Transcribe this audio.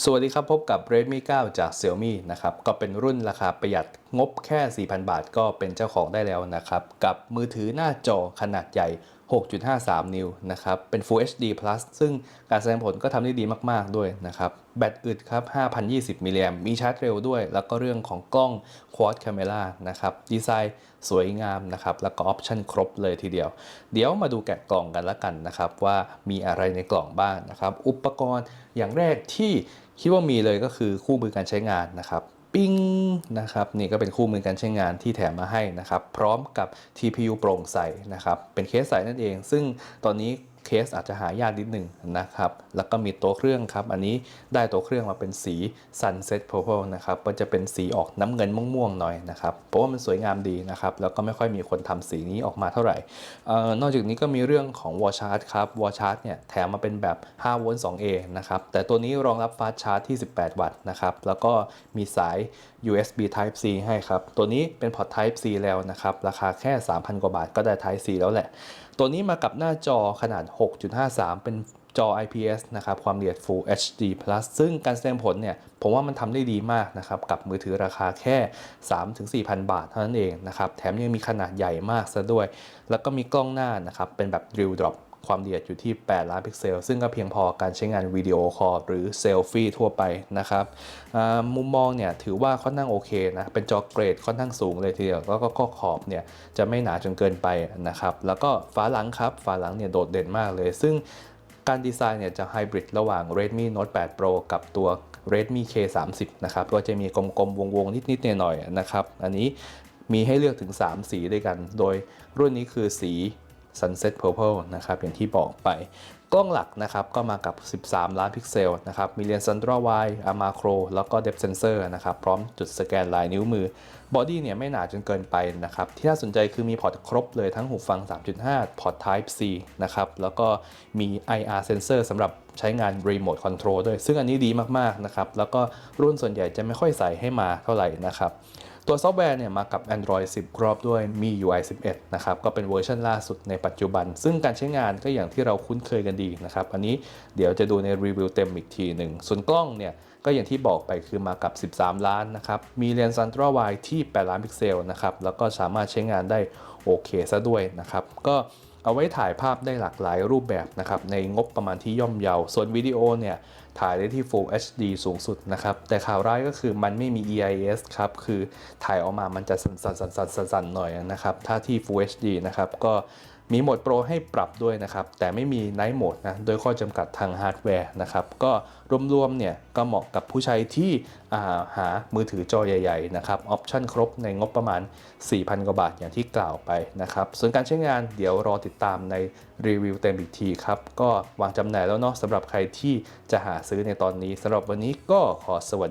สวัสดีครับ พบกับ Redmi 9 จาก Xiaomi นะครับ ก็เป็นรุ่นราคาประหยัดงบแค่ 4,000 บาท ก็เป็นเจ้าของได้แล้วนะครับ กับมือถือหน้าจอขนาดใหญ่ 6.53 นิ้วนะครับ เป็น Full HD Plus ซึ่งการแสดงผลก็ทำได้ดีมากๆด้วยนะครับ แบตอึดครับ 5,020 มิลลิแอมมีชาร์จเร็วด้วย แล้วก็เรื่องของกล้อง Quad Camera นะครับ ดีไซน์สวยงามนะครับ แล้วก็ออปชั่นครบเลยทีเดียว เดี๋ยวมาดูแกะกล่องกันละกันนะครับ ว่ามีอะไรในกล่องบ้างนะครับ อุปกรณ์อย่างแรกที่คิดว่ามีเลยก็คือคู่มือการใช้งานนะครับ ปิ้งนะครับนี่ก็เป็นคู่มือการใช้งานที่แถมมาให้นะครับ พร้อมกับ TPU โปร่งใสนะครับเป็นเคสใสนั่นเอง ซึ่งตอนนี้ เคสอาจจะหายากนิดหนึ่งนะครับ แล้วก็มีตัวเครื่องครับ อันนี้ได้ตัวเครื่องมาเป็นสี Sunset Purple นะครับ ก็จะเป็นสีออกน้ำเงินม่วงๆหน่อยนะครับเพราะว่ามันสวยงามดีนะครับ แล้วก็ไม่ค่อยมีคนทำสีนี้ออกมาเท่าไหร่อนอกจากนี้ก็มีเรื่องของ Wall Charge ครับ Wall Charge เนี่ยแถมมาเป็นแบบ5โวลต์ 2A นะครับ แต่ตัวนี้รองรับ Fast Charge ที่ 18 วัตต์นะครับ แล้วก็มีสาย USB Type C ให้ครับ ตัวนี้เป็นพอร์ต Type C แล้วนะครับ ราคาแค่ 3,000 กว่าบาทก็ได้ Type C แล้วแหละ ตัวนี้มากับหน้าจอขนาด6.53 เป็นจอ IPS นะครับ ความละเอียด Full HD Plus ซึ่งการแสดงผลเนี่ย ผมว่ามันทำได้ดีมากนะครับ กับมือถือราคาแค่ 3-4,000 บาทเท่านั้นเองนะครับ แถมยังมีขนาดใหญ่มากซะด้วย แล้วก็มีกล้องหน้านะครับ เป็นแบบ Drill Drop ความละเอียดอยู่ที่ 8 ล้านพิกเซล ซึ่งก็เพียงพอการใช้งานวิดีโอคอลหรือเซลฟี่ทั่วไปนะครับมุมมองเนี่ยถือว่าค่อนข้างโอเคนะเป็นจอเกรดค่อนข้างสูงเลยทีเดียวแล้วก็ข้อขอบเนี่ยจะไม่หนาจนเกินไปนะครับแล้วก็ฝาหลังครับฝาหลังเนี่ยโดดเด่นมากเลย ซึ่งการดีไซน์เนี่ยจะไฮบริดระหว่าง Redmi Note 8 Pro กับตัว Redmi K30 นะครับก็จะมีกลมๆ วงๆ นิดๆหน่อยๆนะครับ อันนี้มีให้เลือกถึง 3 สีด้วยกัน โดยรุ่นนี้คือสี Sunset Purple นะครับอย่างที่บอกไป กล้องหลักนะครับก็มากับ 13 ล้านพิกเซลนะครับมีเลนส์ ultra wide a macro แล้วก็ depth sensor นะครับพร้อมจุดสแกนลายนิ้วมือบอดี้เนี่ยไม่หนาจนเกินไปนะครับที่น่าสนใจคือมีพอร์ตครบเลยทั้งหูฟัง 3.5 พอร์ต Type C นะครับแล้วก็มี IR sensor สำหรับใช้งาน remote control ด้วย ซึ่งอันนี้ดีมากๆนะครับแล้วก็รุ่นส่วนใหญ่จะไม่ค่อยใส่ให้มาเท่าไหร่นะครับ ตัวซอฟต์แวร์เนี่ยมากับ Android 10 ครอบด้วยมี UI 11 นะครับ ก็เป็นเวอร์ชันล่าสุดในปัจจุบัน ซึ่งการใช้งานก็อย่างที่เราคุ้นเคยกันดีนะครับ อันนี้เดี๋ยวจะดูในรีวิวเต็มอีกทีหนึ่ง ส่วนกล้องเนี่ยก็อย่างที่บอกไปคือมากับ 13 ล้านนะครับ มีเลนส์ ultra wide ที่ 8 ล้านพิกเซลนะครับ แล้วก็สามารถใช้งานได้โอเคซะด้วยนะครับ ก็ เอาไว้ถ่ายภาพได้หลากหลายรูปแบบนะครับในงบประมาณที่ย่อมเยา ส่วนวิดีโอเนี่ยถ่ายได้ที่ Full HD สูงสุดนะครับ แต่ข่าวร้ายก็คือมันไม่มี EIS ครับ คือถ่ายออกมามันจะสั่นๆๆๆๆหน่อยนะครับ ถ้าที่ Full HD นะครับ ก็ มีโหมดโปรให้ปรับด้วยนะครับ แต่ไม่มี Night Mode นะโดยข้อจำกัดทางฮาร์ดแวร์นะครับก็รวมๆเนี่ยก็เหมาะกับผู้ใช้ที่หามือถือจอใหญ่ๆนะครับออปชั่นครบในงบประมาณ 4,000 กว่าบาทอย่างที่กล่าวไปนะครับส่วนการใช้งานเดี๋ยวรอติดตามในรีวิวเต็มอีกทีครับ ก็วางจำหน่ายแล้วเนาะสำหรับใครที่จะหาซื้อในตอนนี้สำหรับวันนี้ก็ขอสวัสดี